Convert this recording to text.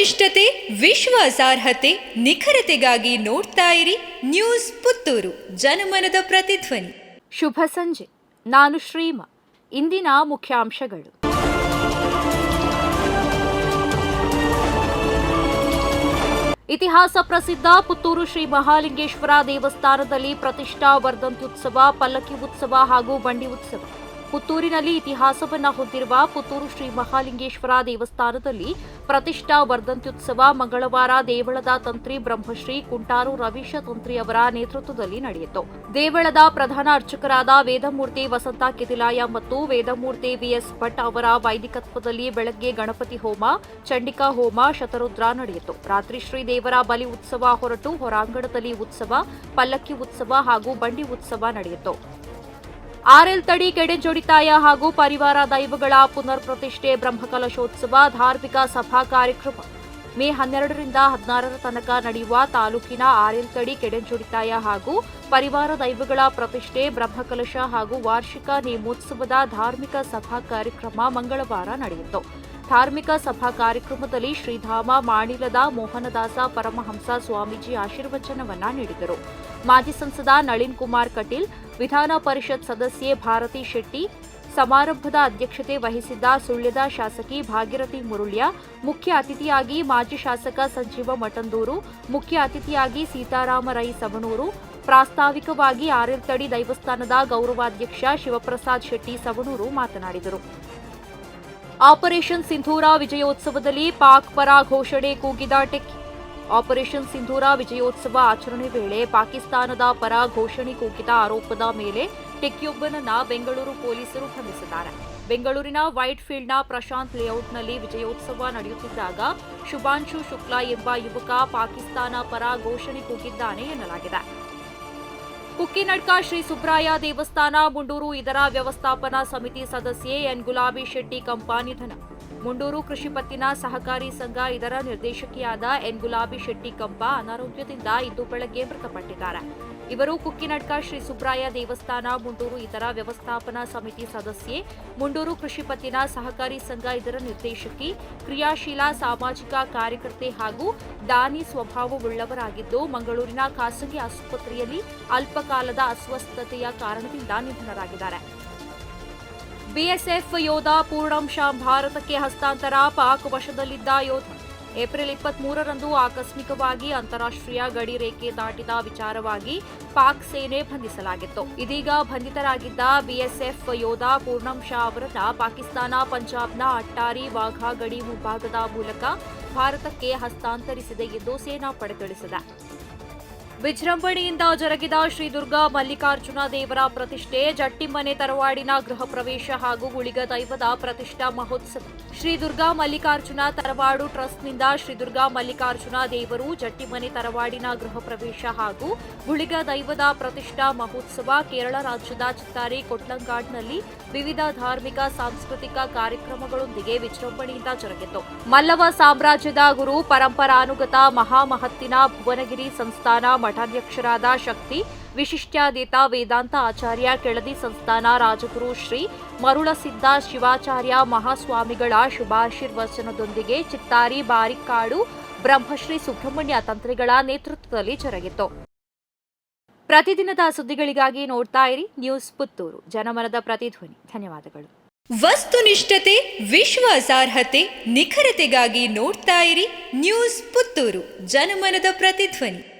ವಸ್ತುನಿಷ್ಠತೆ ವಿಶ್ವಾಸಾರ್ಹತೆ ನಿಖರತೆಗಾಗಿ ನೋಡ್ತಾ ಇರಿ ನ್ಯೂಸ್ ಪುತ್ತೂರು. ಜನಮನದ ಪ್ರತಿಧ್ವನಿ. ಶುಭ ಸಂಜೆ. ನಾನು ಶ್ರೀಮ. ಇಂದಿನ ಮುಖ್ಯಾಂಶಗಳು. ಇತಿಹಾಸ ಪ್ರಸಿದ್ಧ ಪುತ್ತೂರು ಶ್ರೀ ಮಹಾಲಿಂಗೇಶ್ವರ ದೇವಸ್ಥಾನದಲ್ಲಿ ಪ್ರತಿಷ್ಠಾ ವರ್ಧಂತ್ಯುತ್ಸವ ಪಲ್ಲಕ್ಕಿ ಉತ್ಸವ ಹಾಗೂ ಬಂಡಿ ಉತ್ಸವ. ಪುತ್ತೂರಿನಲ್ಲಿ ಇತಿಹಾಸವನ್ನ ಹೊಂದಿರುವ ಪುತ್ತೂರು ಶ್ರೀ ಮಹಾಲಿಂಗೇಶ್ವರ ದೇವಸ್ಥಾನದಲ್ಲಿ ಪ್ರತಿಷ್ಠಾ ವರ್ಧಂತ್ಯುತ್ಸವ ಮಂಗಳವಾರ ದೇವಳದ ತಂತ್ರಿ ಬ್ರಹ್ಮಶ್ರೀ ಕುಂಟಾರು ರವೀಶ ತಂತ್ರಿ ಅವರ ನೇತೃತ್ವದಲ್ಲಿ ನಡೆಯಿತು. ದೇವಳದ ಪ್ರಧಾನ ಅರ್ಚಕರಾದ ವೇದಮೂರ್ತಿ ವಸಂತ ಕಿದಿಲಾಯ ಮತ್ತು ವೇದಮೂರ್ತಿ ವಿಎಸ್ ಭಟ್ ಅವರ ವೈದಿಕತ್ವದಲ್ಲಿ ಬೆಳಗ್ಗೆ ಗಣಪತಿ ಹೋಮ, ಚಂಡಿಕಾ ಹೋಮ, ಶತರುದ್ರ ನಡೆಯಿತು. ರಾತ್ರಿ ಶ್ರೀ ದೇವರ ಬಲಿ ಉತ್ಸವ ಹೊರಟು ಹೊರಾಂಗಣದಲ್ಲಿ ಉತ್ಸವ, ಪಲ್ಲಕ್ಕಿ ಉತ್ಸವ ಹಾಗೂ ಬಂಡಿ ಉತ್ಸವ ನಡೆಯಿತು. ಆರ್ಎಲ್ ತಡಿ ಕೆಡೆಜೊಡಿತಾಯ ಹಾಗೂ ಪರಿವಾರ ದೈವಗಳ ಪುನರ್ ಪ್ರತಿಷ್ಠೆ ಬ್ರಹ್ಮಕಲಶೋತ್ಸವ ಧಾರ್ಮಿಕ ಸಭಾ ಕಾರ್ಯಕ್ರಮ. ಮೇ ಹನ್ನೆರಡರಿಂದ ಹದಿನಾರರ ತನಕ ನಡೆಯುವ ತಾಲೂಕಿನ ಆರ್ಎಲ್ ತಡಿ ಕೆಡೆಜೊಡಿತಾಯ ಹಾಗೂ ಪರಿವಾರ ದೈವಗಳ ಪ್ರತಿಷ್ಠೆ ಬ್ರಹ್ಮಕಲಶ ಹಾಗೂ ವಾರ್ಷಿಕ ನೇಮೋತ್ಸವದ ಧಾರ್ಮಿಕ ಸಭಾ ಕಾರ್ಯಕ್ರಮ ಮಂಗಳವಾರ ನಡೆಯಿತು. ಧಾರ್ಮಿಕ ಸಭಾ ಕಾರ್ಯಕ್ರಮದಲ್ಲಿ ಶ್ರೀಧಾಮ, ಮಾಣಿಲದ ಮೋಹನದಾಸ ಪರಮಹಂಸ ಸ್ವಾಮೀಜಿ ಆಶೀರ್ವಚನವನ್ನ ನೀಡಿದರು. ಮಾಜಿ ಸಂಸದ ನಳಿನ್ ಕುಮಾರ್ ಕಟೀಲ್ ವಿಧಾನ ಪರಿಷತ್ ಸದಸ್ಯೆ ಭಾರತಿ ಶೆಟ್ಟಿ, ಸಮಾರಂಭದ ಅಧ್ಯಕ್ಷತೆ ವಹಿಸಿದ್ದ ಸುಳ್ಯದ ಶಾಸಕಿ ಭಾಗೀರಥಿ ಮುರುಳ್ಯ, ಮುಖ್ಯ ಅತಿಥಿಯಾಗಿ ಮಾಜಿ ಶಾಸಕ ಸಂಜೀವ ಮಠಂದೂರು, ಮುಖ್ಯ ಅತಿಥಿಯಾಗಿ ಸೀತಾರಾಮ ರೈ ಸವಣೂರು, ಪ್ರಾಸ್ತಾವಿಕವಾಗಿ ಆರಿರ್ತಡಿ ದೈವಸ್ಥಾನದ ಗೌರವಾಧ್ಯಕ್ಷ ಶಿವಪ್ರಸಾದ್ ಶೆಟ್ಟಿ ಸವಣೂರು ಮಾತನಾಡಿದರು. ಆಪರೇಷನ್ ಸಿಂಧೂರ ವಿಜಯೋತ್ಸವದಲ್ಲಿ ಪಾಕ್ ಪರ ಘೋಷಣೆ ಕೂಗಿದ ಟೆಕ್ಕಿ ಆಪರೇಷನ್ ಸಿಂಧೂರ ವಿಜಯೋತ್ಸವ ಆಚರಣೆ ವೇಳೆ ಪಾಕಿಸ್ತಾನದ ಪರ ಘೋಷಣೆ ಕೂಗಿದ ಆರೋಪದ ಮೇಲೆ ಟೆಕ್ಕಿಯೊಬ್ಬನನ್ನ ಬೆಂಗಳೂರು ಪೊಲೀಸರು ಬಂಧಿಸಿದ್ದಾರೆ. ಬೆಂಗಳೂರಿನ ವೈಟ್ ಫೀಲ್ಡ್ನ ಪ್ರಶಾಂತ್ ಲೇಔಟ್ನಲ್ಲಿ ವಿಜಯೋತ್ಸವ ನಡೆಯುತ್ತಿದ್ದಾಗ ಶುಭಾಂಶು ಶುಕ್ಲಾ ಎಂಬ ಯುವಕ ಪಾಕಿಸ್ತಾನ ಪರ ಘೋಷಣೆ ಕೂಗಿದ್ದಾನೆ ಎನ್ನಲಾಗಿದೆ. ಕುಕ್ಕಿನಡ್ಕ ಶ್ರೀ ಸುಬ್ರಾಯ ದೇವಸ್ಥಾನ, ಮುಂಡೂರು ಇದರ ವ್ಯವಸ್ಥಾಪನಾ ಸಮಿತಿ ಸದಸ್ಯೆ ಎನ್. ಗುಲಾಬಿ ಶೆಟ್ಟಿ ಕಂಪಾ ನಿಧನ ಮುಂಡೂರು ಕೃಷಿ ಪತ್ತಿನ ಸಹಕಾರಿ ಸಂಘ ಇದರ ನಿರ್ದೇಶಕಿಯಾದ ಎನ್. ಗುಲಾಬಿ ಶೆಟ್ಟಿ ಕಂಪ ಅನಾರೋಗ್ಯದಿಂದ ಇಂದು ಬೆಳಗ್ಗೆ ಮೃತಪಟ್ಟಿದ್ದಾರೆ. ಇವರು ಕುಕ್ಕಿನಡ್ಕ ಶ್ರೀ ಸುಬ್ರಾಯ ದೇವಸ್ಥಾನ, ಮುಂಡೂರು ಇತರ ವ್ಯವಸ್ಥಾಪನಾ ಸಮಿತಿ ಸದಸ್ಯೆ, ಮುಂಡೂರು ಕೃಷಿ ಪತ್ತಿನ ಸಹಕಾರಿ ಸಂಘ ಇದರ ನಿರ್ದೇಶಕಿ, ಕ್ರಿಯಾಶೀಲ ಸಾಮಾಜಿಕ ಕಾರ್ಯಕರ್ತೆ ಹಾಗೂ ದಾನಿ ಸ್ವಭಾವವುಳ್ಳವರಾಗಿದ್ದು, ಮಂಗಳೂರಿನ ಖಾಸಗಿ ಆಸ್ಪತ್ರೆಯಲ್ಲಿ ಅಲ್ಪಕಾಲದ ಅಸ್ವಸ್ಥತೆಯ ಕಾರಣದಿಂದ ನಿಧನರಾಗಿದ್ದಾರೆ. ಬಿಎಸ್ಎಫ್ ಯೋಧ ಪೂರ್ಣಾಂಶ ಭಾರತಕ್ಕೆ ಹಸ್ತಾಂತರ, ಪಾಕ್ ವಶದಲ್ಲಿದ್ದ ಯೋಧ ಏಪ್ರಿಲ್ ಇಪ್ಪತ್ಮೂರರಂದು ಆಕಸ್ಮಿಕವಾಗಿ ಅಂತಾರಾಷ್ಟ್ರೀಯ ಗಡಿ ರೇಖೆ ದಾಟಿದ ವಿಚಾರವಾಗಿ ಪಾಕ್ ಸೇನೆ ಬಂಧಿಸಲಾಗಿತ್ತು. ಇದೀಗ ಬಂಧಿತರಾಗಿದ್ದ ಬಿಎಸ್ಎಫ್ ಯೋಧ ಪೂರ್ಣಂ ಶಾ ಅವರನ್ನ ಪಾಕಿಸ್ತಾನ ಪಂಜಾಬ್ನ ಅಟ್ಟಾರಿ ವಾಘಾ ಗಡಿ ಮುಂಭಾಗದ ಮೂಲಕ ಭಾರತಕ್ಕೆ ಹಸ್ತಾಂತರಿಸಿದೆ ಎಂದು ಸೇನಾಪಡೆ ತಿಳಿಸಿದೆ. ವಿಜೃಂಭಣೆಯಿಂದ ಜರುಗಿದ ಶ್ರೀ ದುರ್ಗಾ ಮಲ್ಲಿಕಾರ್ಜುನ ದೇವರ ಪ್ರತಿಷ್ಠೆ, ಜಟ್ಟಿಮನೆ ತರವಾಡಿನ ಗೃಹ ಪ್ರವೇಶ ಹಾಗೂ ಗುಳಿಗ ದೈವದ ಪ್ರತಿಷ್ಠಾ ಮಹೋತ್ಸವ. ಶ್ರೀ ದುರ್ಗಾ ಮಲ್ಲಿಕಾರ್ಜುನ ತರವಾಡು ಟ್ರಸ್ಟ್ನಿಂದ ಶ್ರೀ ದುರ್ಗಾ ಮಲ್ಲಿಕಾರ್ಜುನ ದೇವರು ಜಟ್ಟಿಮನೆ ತರವಾಡಿನ ಗೃಹ ಪ್ರವೇಶ ಹಾಗೂ ಗುಳಿಗ ದೈವದ ಪ್ರತಿಷ್ಠಾ ಮಹೋತ್ಸವ ಕೇರಳ ರಾಜ್ಯದ ಚಿತ್ತಾರಿ ಕೊಟ್ಲಂಗಾಡ್ನಲ್ಲಿ ವಿವಿಧ ಧಾರ್ಮಿಕ, ಸಾಂಸ್ಕೃತಿಕ ಕಾರ್ಯಕ್ರಮಗಳೊಂದಿಗೆ ವಿಜೃಂಭಣೆಯಿಂದ ಜರುಗಿತು. ಮಲ್ಲವ ಸಾಮ್ರಾಜ್ಯದ ಗುರು, ಪರಂಪರಾನುಗತ ಮಹಾಮಹತ್ತಿನ ಭುವನಗಿರಿ ಸಂಸ್ಥಾನ ಮಠಾಧ್ಯಕ್ಷರಾದ ಶಕ್ತಿ, ವಿಶಿಷ್ಟ್ಯಾದೇತ ವೇದಾಂತ ಆಚಾರ್ಯ, ಕೆಳದಿ ಸಂಸ್ಥಾನ ರಾಜಗುರು ಶ್ರೀ ಮರುಳಸಿದ್ದ ಶಿವಾಚಾರ್ಯ ಮಹಾಸ್ವಾಮಿಗಳ ಶುಭಾಶೀರ್ವಚನದೊಂದಿಗೆ ಚಿತ್ತಾರಿ, ಬಾರಿಕಾಡು, ಬ್ರಹ್ಮಶ್ರೀ ಸುಬ್ರಹ್ಮಣ್ಯ ತಂತ್ರಿಗಳ ನೇತೃತ್ವದಲ್ಲಿ ಜರುಗಿತು. ಪ್ರತಿದಿನದ ಸುದ್ದಿಗಳಿಗಾಗಿ ನೋಡ್ತಾ ಇರಿ ನ್ಯೂಸ್ ಪುತ್ತೂರು. ಜನಮನದ ಪ್ರತಿಧ್ವನಿ. ಧನ್ಯವಾದಗಳು. ವಸ್ತುನಿಷ್ಠತೆ ವಿಶ್ವಾಸಾರ್ಹತೆ ನಿಖರತೆಗಾಗಿ ನೋಡ್ತಾ ಇರಿ ನ್ಯೂಸ್ ಪುತ್ತೂರು. ಜನಮನದ ಪ್ರತಿಧ್ವನಿ.